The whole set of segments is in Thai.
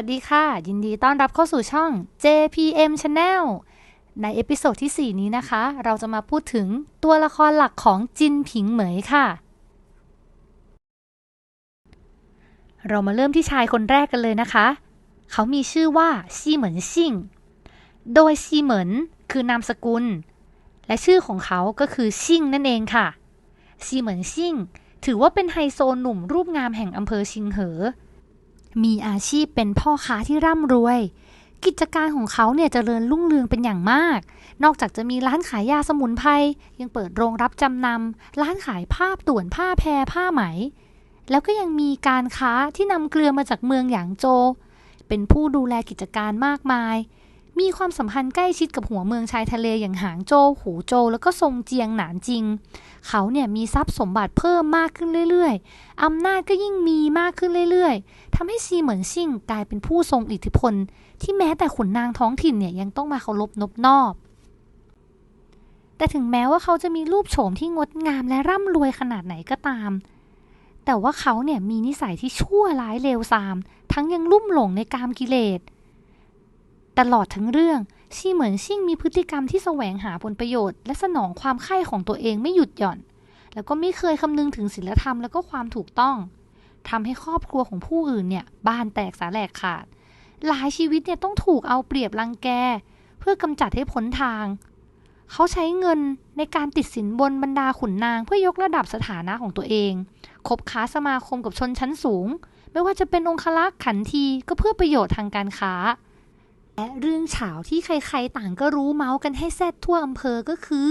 วัสดีค่ะ ยินดีต้อนรับเข้าสู่ช่อง JPM Channel ในเอพิโซดที่ 4 นี้นะคะ เราจะมาพูดถึงตัวละครหลักของจินผิงเหมยค่ะ เรามาเริ่มที่ชายคนแรกกันเลยนะคะ เขามีชื่อว่าซีเหมินซิ่ง โดยซีเหมินคือนามสกุล และชื่อของเขาก็คือซิ่งนั่นเองค่ะซีเหมินซิ่ง ถือว่าเป็นไฮโซหนุ่มรูปงามแห่งอำเภอชิงเหอ มีอาชีพเป็นพ่อค้าที่ร่ำรวย กิจการของเขาเนี่ยจเจริญรุ่งเรืองเป็นอย่างมาก นอกจากจะมีร้านขายยาสมุนไพรยังเปิดโรงรับจำนำร้านขายผ้าต่วนผ้าแพรผ้าไหม แล้วก็ยังมีการค้าที่นำเกลือมาจากเมืองหยางโจ เป็นผู้ดูแลกิจการมากมาย มีความสัมพันธ์ใกล้ชิดกับหัวเมืองชายทะเลอย่างหางโจวหูโจวแล้วก็ทรงเจียงหนานจริง เขาเนี่ยมีทรัพย์สมบัติเพิ่มมากขึ้นเรื่อยๆ อำนาจก็ยิ่งมีมากขึ้นเรื่อยๆ ทำให้ซีเหมือนซิ่งกลายเป็นผู้ทรงอิทธิพล ที่แม้แต่ขุนนางท้องถิ่นเนี่ยยังต้องมาเคารพนบนอบ แต่ถึงแม้ว่าเขาจะมีรูปโฉมที่งดงามและร่ำรวยขนาดไหนก็ตาม แต่ว่าเขาเนี่ยมีนิสัยที่ชั่วร้ายเลวทราม ทั้งยังลุ่มหลงในกามกิเลส ตลอดทั้งเรื่องชีเหมือนชิ่งมีพฤติกรรมที่แสวงหาผลประโยชน์ และสนองความใคร่ของตัวเองไม่หยุดหย่อน แล้วก็ไม่เคยคำนึงถึงศีลธรรมแล้วก็ความถูกต้องทำให้ครอบครัวของผู้อื่นเนี่ยบ้านแตกสาแหลกขาด หลายชีวิตเนี่ยต้องถูกเอาเปรียบรังแก เพื่อกำจัดให้พ้นทาง เขาใช้เงินในการติดสินบนบรรดาขุนนางเพื่อยกระดับสถานะของตัวเอง คบค้าสมาคมกับชนชั้นสูง ไม่ว่าจะเป็นองคลักษ์ขันทีก็เพื่อประโยชน์ทางการค้า และเรื่องเฉาที่ใครๆต่างก็รู้เมาส์กันให้แซดทั่วอำเภอก็คือ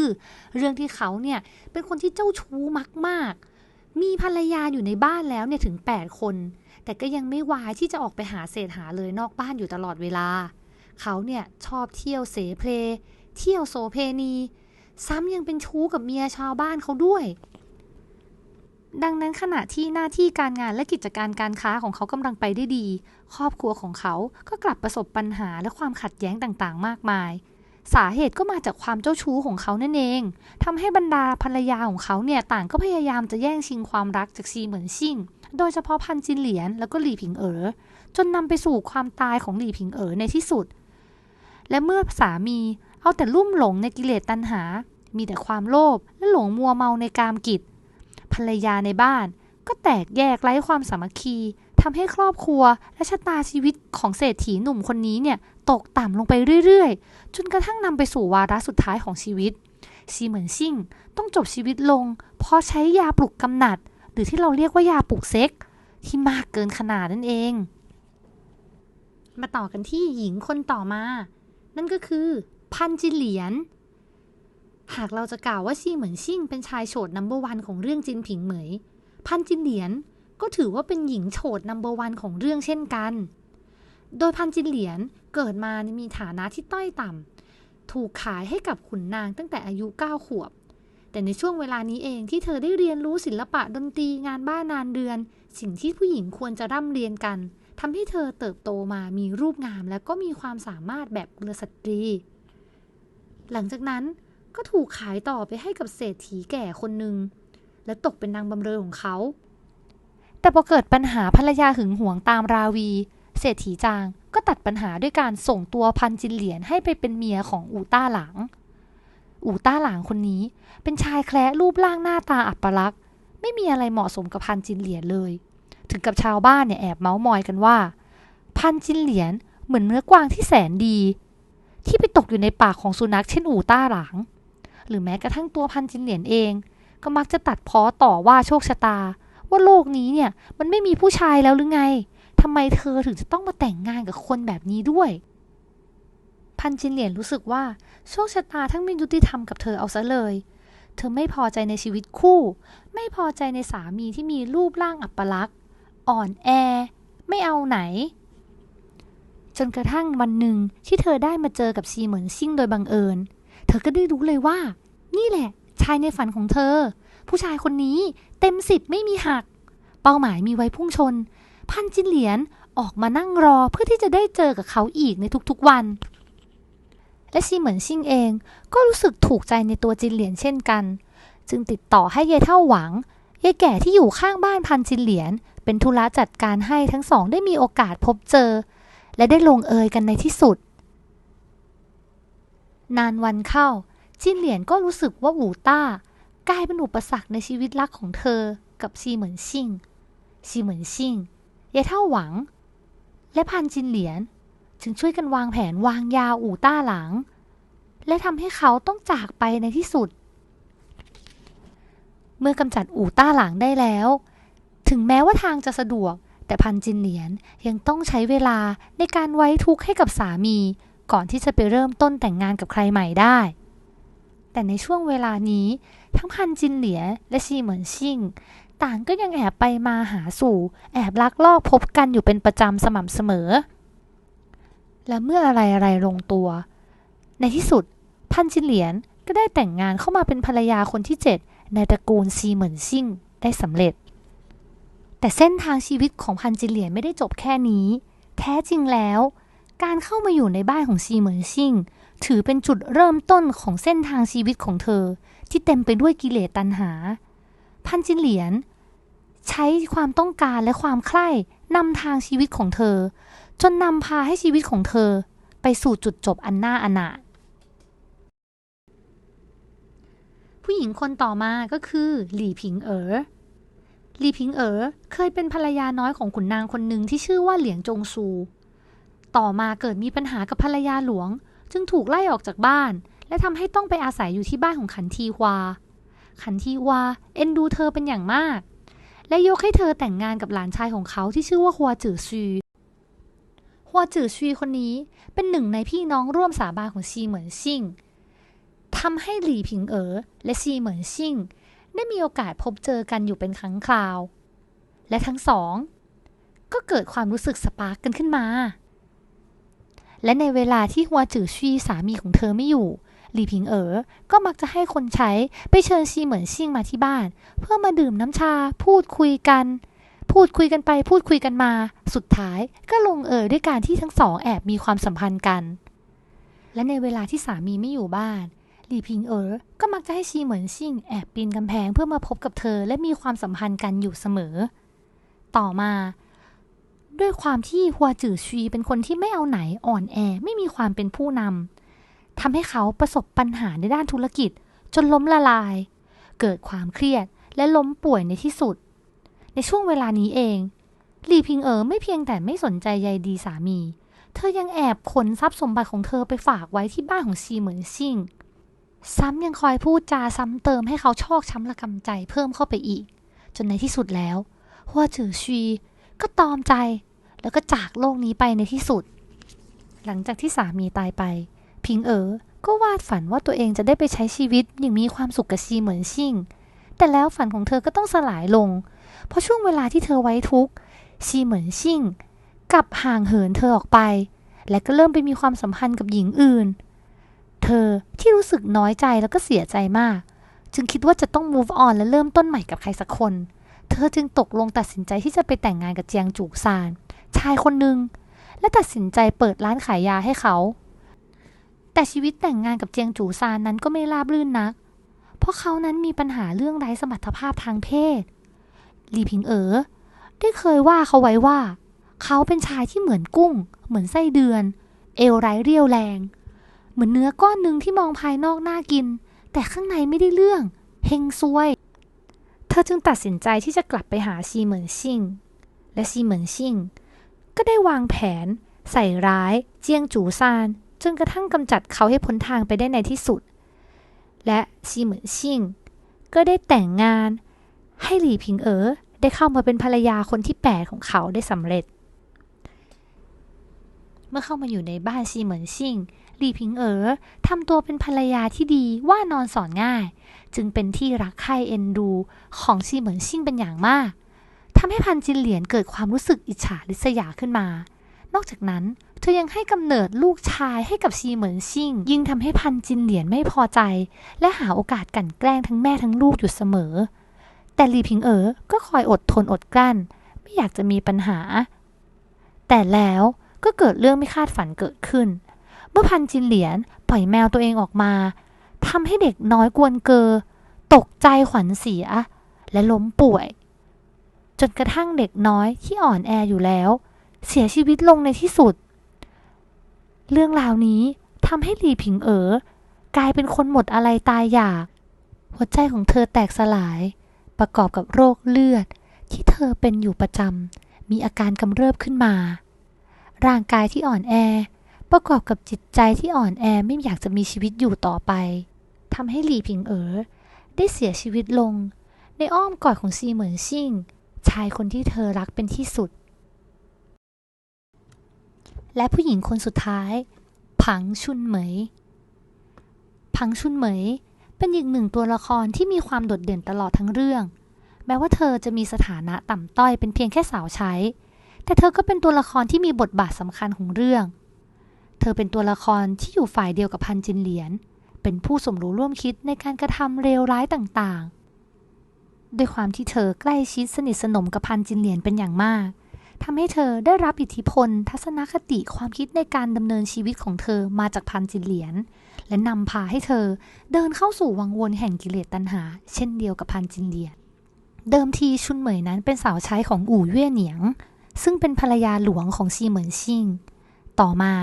เรื่องที่เขาเนี่ยเป็นคนที่เจ้าชู้มากๆ มีภรรยาอยู่ในบ้านแล้วเนี่ยถึง 8 คน แต่ก็ยังไม่วายที่จะออกไปหาเศษหาเลยนอกบ้านอยู่ตลอดเวลา เขาเนี่ยชอบเที่ยวเสเพลเที่ยวโสเพณี ซ้ำยังเป็นชู้กับเมียชาวบ้านเขาด้วย ดังนั้นขณะที่หน้าที่การงานและกิจการการค้าของเขากำลังไปได้ดี ครอบครัวของเขาก็กลับประสบปัญหาและความขัดแย้งต่างๆ มากมาย สาเหตุก็มาจากความเจ้าชู้ของเขานั่นเองทำให้บรรดาภรรยาของเขาเนี่ยต่างก็พยายามจะแย่งชิงความรักจากซีเหมือนชิ่ง โดยเฉพาะพันจินเหลียนแล้วก็หลี่ผิงเอ๋อจนนำไปสู่ความตายของหลี่ผิงเอ๋อในที่สุด และเมื่อสามีเอาแต่ลุ่มหลงในกิเลสตัณหา มีแต่ความโลภและหลงมัวเมาในกามกิจ ภรรยาในบ้าน ก็แตกแยกไร้ความสามัคคีทำให้ครอบครัวและชะตาชีวิตของเศรษฐีหนุ่มคนนี้เนี่ยตกต่ำลงไปเรื่อยๆ จนกระทั่งนำไปสู่วาระสุดท้ายของชีวิตซีเหมือนซิ่งต้องจบชีวิตลง เพราะใช้ยาปลุกกำหนัด หรือที่เราเรียกว่ายาปลุกเซ็ก ที่มากเกินขนาดนั่นเอง มาต่อกันที่หญิงคนต่อมา นั่นก็คือพันจิเหลียน หากเราจะกล่าวว่าซีเหมือนซิ่งเป็นชายโฉดนัมเบอร์วันของเรื่องจินผิงเหมย พันจินเหลียนก็ถือว่าเป็นหญิงโฉดนัมเบอร์วันของเรื่องเช่นกัน โดยพันจินเหลียนเกิดมามีฐานะที่ต้อยต่ำ ถูกขายให้กับขุนนางตั้งแต่อายุ 9 ขวบ แต่ในช่วงเวลานี้เองที่เธอได้เรียนรู้ศิลปะดนตรีงานบ้านนานเดือน สิ่งที่ผู้หญิงควรจะร่ำเรียนกันทำให้เธอเติบโตมามีรูปงามและก็มีความสามารถแบบกุลสตรี หลังจากนั้น ก็ถูกขายต่อไปให้กับเศรษฐีแก่คนหนึ่ง และตกเป็นนางบำเรอของเขา แต่พอเกิดปัญหาภรรยาหึงหวงตามราวี เศรษฐีจางก็ตัดปัญหาด้วยการส่งตัวพันจินเหลียนให้ไปเป็นเมียของอูต้าหลางอูต้าหลางคนนี้เป็นชายแคละรูปร่างหน้าตาอัปลักษณ์ ไม่มีอะไรเหมาะสมกับพันจินเหลียนเลย ถึงกับชาวบ้านเนี่ยแอบเมาส์มอยกันว่า พันจินเหลียนเหมือนเนื้อกวางที่แสนดี ที่ไปตกอยู่ในปากของสุนัขเช่นอูต้าหลาง หรือแม้กระทั่งตัวพันจินเหลียนเอง ก็มักจะตัดพ้อต่อว่าโชคชะตา ว่าโลกนี้เนี่ยมันไม่มีผู้ชายแล้วหรือไงทำไมเธอถึงจะต้องมาแต่งงานกับคนแบบนี้ด้วย พันจินเหลียนรู้สึกว่าโชคชะตาทั้งไม่ยุติธรรมกับเธอเอาซะเลย เธอไม่พอใจในชีวิตคู่ ไม่พอใจในสามีที่มีรูปร่างอัปลักษณ์อ่อนแอ ไม่เอาไหน จนกระทั่งวันหนึ่งที่เธอได้มาเจอกับซีเหมือนซิ่งโดยบังเอิญ เธอก็ได้รู้เลยว่า นี่แหละ ชายในฝันของเธอ ผู้ชายคนนี้เต็มสิบไม่มีหัก เป้าหมายมีไว้พุ่งชน พันจินเหลียนออกมานั่งรอเพื่อที่จะได้เจอกับเขาอีกในทุกๆวัน และซีเหมือนซิ่งเองก็รู้สึกถูกใจในตัวจินเหลียนเช่นกัน จึงติดต่อให้เยเท่าหวังยายแก่ที่อยู่ข้างบ้านพันจินเหลียนเป็นธุระจัดการให้ทั้งสองได้มีโอกาสพบเจอ และได้ลงเอยกันในที่สุด นานวันเข้า จินเหลียนก็รู้สึกว่าอูต้ากลายเป็นอุปสรรคในชีวิตรักของเธอกับซีเหมือนซิ่งซีเหมือนซิ่งเยเท่าหวัง และพันจินเหลียน จึงช่วยกันวางแผนวางยาอูต้าหลัง และทำให้เขาต้องจากไปในที่สุด เมื่อกำจัดอูต้าหลังได้แล้ว ถึงแม้ว่าทางจะสะดวก แต่พันจินเหลียนยังต้องใช้เวลาในการไว้ทุกข์ให้กับสามี ก่อนที่จะไปเริ่มต้นแต่งงานกับใครใหม่ได้ แต่ในช่วงเวลานี้ ทั้งพันจินเหลียและซีเหมินชิงต่างก็ยังแอบไปมาหาสู่ แอบลักลอบพบกันอยู่เป็นประจำสม่ำเสมอ และเมื่ออะไรอะไรลงตัว ในที่สุด พันจินเหลียนก็ได้แต่งงานเข้ามาเป็นภรรยาคนที่ 7 ในตระกูลซีเหมินซิ่งได้สำเร็จ แต่เส้นทางชีวิตของพันจินเหลียนไม่ได้จบแค่นี้ แท้จริงแล้ว การเข้ามาอยู่ในบ้านของซีเหมินซิ่ง ถือเป็นจุดเริ่มต้นของเส้นทางชีวิตของเธอ ที่เต็มไปด้วยกิเลสตัณหา พันจินเหลียน ใช้ความต้องการและความใคร่นำทางชีวิตของเธอ จนนำพาให้ชีวิตของเธอ ไปสู่จุดจบอันน่าอนาถผู้หญิงคนต่อมาก็คือหลี่ผิงเอ๋อหลี่ผิงเอ๋อเคยเป็นภรรยาน้อยของขุนนางคนหนึ่งที่ชื่อว่าเหลียงจงซู ต่อมาเกิดมีปัญหากับภรรยาหลวง จึงถูกไล่ออกจากบ้าน และทำให้ต้องไปอาศัยอยู่ที่บ้านของขันทีวา ขันทีวาเอ็นดูเธอเป็นอย่างมาก และยกให้เธอแต่งงานกับหลานชายของเขาที่ชื่อว่าฮัวจือซีฮัวจือซีคนนี้เป็นหนึ่งในพี่น้องร่วมสาบานของซีเหมินซิ่งทำให้หลี่ผิงเอ๋อและซีเหมินซิ่งได้มีโอกาสพบเจอกันอยู่เป็นครั้งคราว และทั้งสอง ก็เกิดความรู้สึกสปาร์กกันขึ้นมา และในเวลาที่ฮัวจือชีสามีของเธอไม่อยู่หลี่ผิงเอ๋อ ก็มักจะให้คนใช้ไปเชิญซีเหมินซิ่งมาที่บ้าน เพื่อมาดื่มน้ำชา พูดคุยกัน พูดคุยกันไป พูดคุยกันมา สุดท้ายก็ลงเอยด้วยการที่ทั้งสองแอบมีความสัมพันธ์กัน และในเวลาที่สามีไม่อยู่บ้าน หลี่พิงเอ๋อ ก็มักจะให้ชีเหมินซิ่งแอบปีนกำแพงเพื่อมาพบกับเธอและมีความสัมพันธ์กันอยู่เสมอ ต่อมา ด้วยความที่ฮัวจือชีเป็นคนที่ไม่เอาไหนอ่อนแอไม่มีความเป็นผู้นำทำให้เขาประสบปัญหาในด้านธุรกิจ จนล้มละลาย เกิดความเครียดและล้มป่วยในที่สุด ในช่วงเวลานี้เองลี่พิงเอ๋อไม่เพียงแต่ไม่สนใจใยดีสามี เธอยังแอบขนทรัพย์สมบัติของเธอไปฝากไว้ที่บ้านของซีเหมินซิ่ง ซ้ำยังคอยพูดจาซ้ำเติมให้เขาชอกช้ำระกำใจเพิ่มเข้าไปอีก จนในที่สุดแล้วฮัวจือชี ก็ตอมใจ แล้วก็จากโลกนี้ไปในที่สุด หลังจากที่สามีตายไป พิงเอ๋อก็วาดฝันว่าตัวเองจะได้ไปใช้ชีวิตอย่างมีความสุขกับซีเหมือนชิ่ง แต่แล้วฝันของเธอก็ต้องสลายลง เพราะช่วงเวลาที่เธอไว้ทุกข์ซีเหมือนชิ่งกลับห่างเหินเธอออกไป และก็เริ่มไปมีความสัมพันธ์กับหญิงอื่น เธอที่รู้สึกน้อยใจแล้วก็เสียใจมาก จึงคิดว่าจะต้อง move on และเริ่มต้นใหม่กับใครสักคน เธอจึงตกลงตัดสินใจที่จะไปแต่งงานกับเจียงจูซาน ชายคนหนึ่งและตัดสินใจเปิดร้านขายยาให้เขา แต่ชีวิตแต่งงานกับเจียงจูซานนั้นก็ไม่ราบรื่นนัก เพราะเขานั้นมีปัญหาเรื่องไร้สมรรถภาพทางเพศหลีพิงเอ๋อได้เคยว่าเขาไว้ว่า เขาเป็นชายที่เหมือนกุ้ง เหมือนไส้เดือน เอวไร้เรียวแรง เหมือนเนื้อก้อนหนึ่งที่มองภายนอกน่ากิน แต่ข้างในไม่ได้เรื่องเฮงซวย ธอจึงตัดสินใจที่จะกลับไปหาซีเหมินซิงและซีเหมินซิงก็ได้วางแผน ใส่ร้าย เจียงจูซาน จนกระทั่งกำจัดเขาให้พ้นทางไปได้ในที่สุด และซีเหมินซิงก็ได้แต่งงาน ให้หลี่พิงเอ๋อได้เข้ามาเป็นภรรยาคนที่ 8 ของเขาได้สำเร็จ เมื่อเข้ามาอยู่ในบ้านซีเหมินซิงหลี่พิงเอ๋อทำตัวเป็นภรรยาที่ดีว่านอนสอนง่าย จึงเป็นที่รักใคร่เอ็นดูของซีเหมินซิงเป็นอย่างมากทำให้พันจินเหลียนเกิดความรู้สึกอิจฉาริษยาขึ้นมา นอกจากนั้นเธอยังให้กำเนิดลูกชายให้กับซีเหมินซิงยิ่งทำให้พันจินเหลียนไม่พอใจ และหาโอกาสกั่นแกล้งทั้งแม่ทั้งลูกอยู่เสมอ แต่หลีพิงเอ๋อก็คอยอดทนอดกลั้น ไม่อยากจะมีปัญหา แต่แล้วก็เกิดเรื่องไม่คาดฝันเกิดขึ้น เมื่อพันจินเหลียนปล่อยแมวตัวเองออกมา ทำให้เด็กน้อยกวนเกอ ตกใจขวัญเสีย และล้มป่วย จนกระทั่งเด็กน้อยที่อ่อนแออยู่แล้ว เสียชีวิตลงในที่สุด เรื่องราวนี้ทำให้หลีผิงเอ๋อกลายเป็นคนหมดอะไรตายอยาก หัวใจของเธอแตกสลาย ประกอบกับโรคเลือด ที่เธอเป็นอยู่ประจำมีอาการกำเริบขึ้นมา ร่างกายที่อ่อนแอ ประกอบกับจิตใจที่อ่อนแอไม่อยากจะมีชีวิตอยู่ต่อไป ทำให้หลีผิงเอ๋อได้เสียชีวิตลง ในอ้อมกอดของซีเหมินชิ่ง ชายคนที่เธอรักเป็นที่สุด และผู้หญิงคนสุดท้าย ผังชุนเหมย ผังชุนเหมยเป็นอีกหนึ่งตัวละครที่มีความโดดเด่นตลอดทั้งเรื่อง แม้ว่าเธอจะมีสถานะต่ำต้อยเป็นเพียงแค่สาวใช้ แต่เธอก็เป็นตัวละครที่มีบทบาทสำคัญของเรื่อง เธอเป็นตัวละครที่อยู่ฝ่ายเดียวกับพันจินเหลียน เป็นผู้สมรู้ร่วมคิดในการกระทำเลวร้ายต่างๆ ด้วยความที่เธอใกล้ชิดสนิทสนมกับพันจินเหลียนเป็นอย่างมากทำให้เธอได้รับอิทธิพล ทัศนคติความคิดในการดำเนินชีวิตของเธอมาจากพันจินเหลียน และนำพาให้เธอเดินเข้าสู่วังวนแห่งกิเลสตัณหา เช่นเดียวกับพันจินเหลียน เดิมทีชุนเหมยนั้นเป็นสาวใช้ของอู่เย่เหนียง ซึ่งเป็นภรรยาหลวงของซีเหมินชิงต่อมา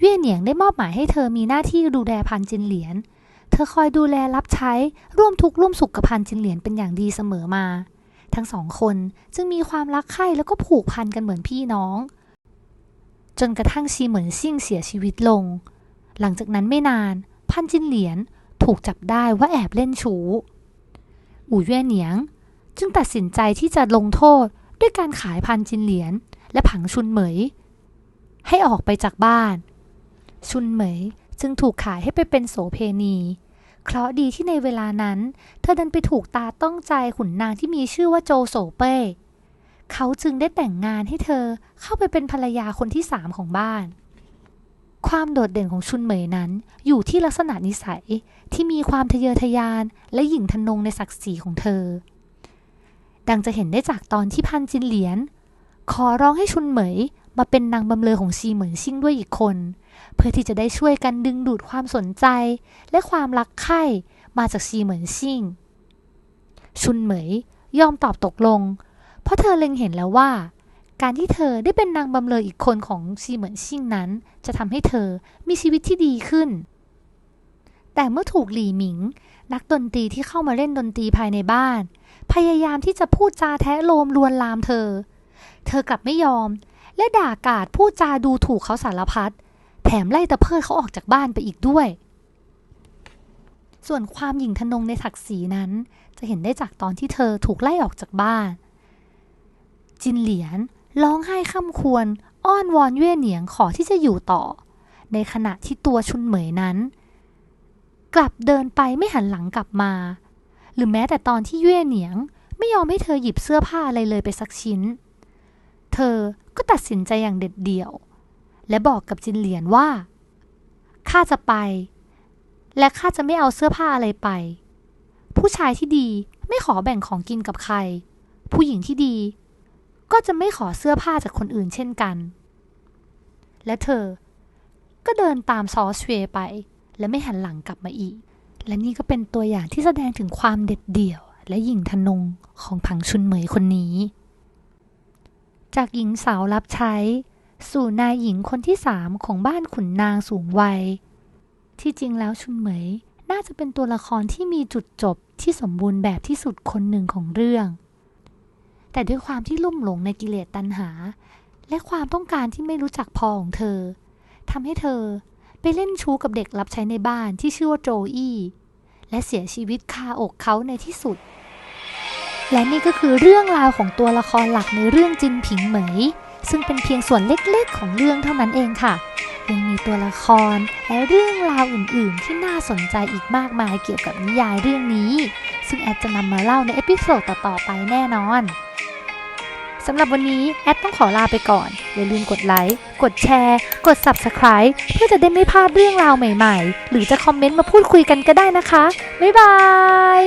เย่เหนียงได้มอบหมายให้เธอมีหน้าที่ดูแลพันจินเหลียน เธอคอยดูแลรับใช้ร่วมทุกข์ร่วมสุขกับพันจินเหลียนเป็นอย่างดีเสมอมา ทั้งสองคนจึงมีความรักใคร่แล้วก็ผูกพันกันเหมือนพี่น้อง จนกระทั่งชีเหมินซิ่งเสียชีวิตลง หลังจากนั้นไม่นาน พันจินเหลียนถูกจับได้ว่าแอบเล่นชู้อู่เย่เหนียง จึงตัดสินใจที่จะลงโทษด้วยการขายพันจินเหลียน และผังชุนเหมย ให้ออกไปจากบ้าน ชุนเหมยจึงถูกขายให้ไปเป็นโสเพณี เคราะดีที่ในเวลานั้น เธอดันไปถูกตาต้องใจขุนนางที่มีชื่อว่าโจโสเป้เขาจึงได้แต่งงานให้เธอเข้าไปเป็นภรรยาคนที่สามของบ้าน ความโดดเด่นของชุนเหมยนั้น อยู่ที่ลักษณะนิสัยที่มีความทะเยอทะยานและหยิ่งทะนงในศักดิ์ศรีของเธอ ดังจะเห็นได้จากตอนที่พันจินเหลียน ขอร้องให้ชุนเหมยมาเป็นนางบำเลอของซีเหมินชิ่งด้วยอีกคนเเพื่อที่จะได้ช่วยกันดึงดูดความสนใจ และความรักใคร่มาจากซีเหมินชิ่ง ชุนเหมยยอมตอบตกลง เพราะเธอเล็งเห็นแล้วว่า การที่เธอได้เป็นนางบำเลออีกคนของซีเหมินชิ่งนั้น จะทำให้เธอมีชีวิตที่ดีขึ้น แต่เมื่อถูกหลี่หมิง นักดนตรีที่เข้ามาเล่นดนตรีภายในบ้าน พยายามที่จะพูดจาแทะโลมลวนลามเธอ เธอกลับไม่ยอม และด่ากาดพูดจาดูถูกเขาสารพัด แถมไล่ตะเพิดเขาออกจากบ้านไปอีกด้วย ส่วนความหยิ่งทนงในศักดิ์ศรีนั้น จะเห็นได้จากตอนที่เธอถูกไล่ออกจากบ้าน จินเหลียนร้องไห้ข้ามควร อ้อนวอนเย่เหนียงขอที่จะอยู่ต่อ ในขณะที่ตัวชุนเหมยนั้น กลับเดินไปไม่หันหลังกลับมา หรือแม้แต่ตอนที่เย่เหนียง ไม่ยอมให้เธอหยิบเสื้อผ้าอะไรเลยไปสักชิ้น เธอก็ตัดสินใจอย่างเด็ดเดี่ยว และบอกกับจินเหลียนว่าข้าจะไป และข้าจะไม่เอาเสื้อผ้าอะไรไป ผู้ชายที่ดีไม่ขอแบ่งของกินกับใคร ผู้หญิงที่ดี ก็จะไม่ขอเสื้อผ้าจากคนอื่นเช่นกัน และเธอ ก็เดินตามซอสเวย์ไป และไม่หันหลังกลับมาอีก และนี่ก็เป็นตัวอย่างที่แสดงถึงความเด็ดเดี่ยว และหยิ่งทะนงของผังชุนเหมยคนนี้ จากหญิงสาวรับใช้ สู่นายหญิงคนที่สามของบ้านขุนนางสูงวัย ที่จริงแล้วชุนเหมยน่าจะเป็นตัวละครที่มีจุดจบที่สมบูรณ์แบบที่สุดคนหนึ่งของเรื่อง แต่ด้วยความที่ลุ่มหลงในกิเลสตัณหา และความต้องการที่ไม่รู้จักพอของเธอทำให้เธอไปเล่นชู้กับเด็กรับใช้ในบ้านที่ชื่อว่าโจอี้และเสียชีวิตคาอกเขาในที่สุด และนี่ก็คือเรื่องราวของตัวละครหลักในเรื่องจินผิงเหมย ซึ่งเป็นเพียงส่วนเล็กๆ ของเรื่องเท่านั้นเองค่ะ ยังมีตัวละครและเรื่องราวอื่นๆ ที่น่าสนใจอีกมากมายเกี่ยวกับนิยายเรื่องนี้ ซึ่งแอดจะนำมาเล่าในเอพิโซดต่อๆไปแน่นอนสำหรับวันนี้แอดต้องขอลาไปก่อน อย่าลืมกดไลค์ กดแชร์ กด Subscribe เพื่อจะได้ไม่พลาดเรื่องราวใหม่ๆ หรือจะคอมเมนต์มาพูดคุยกันก็ได้นะคะ บ๊ายบาย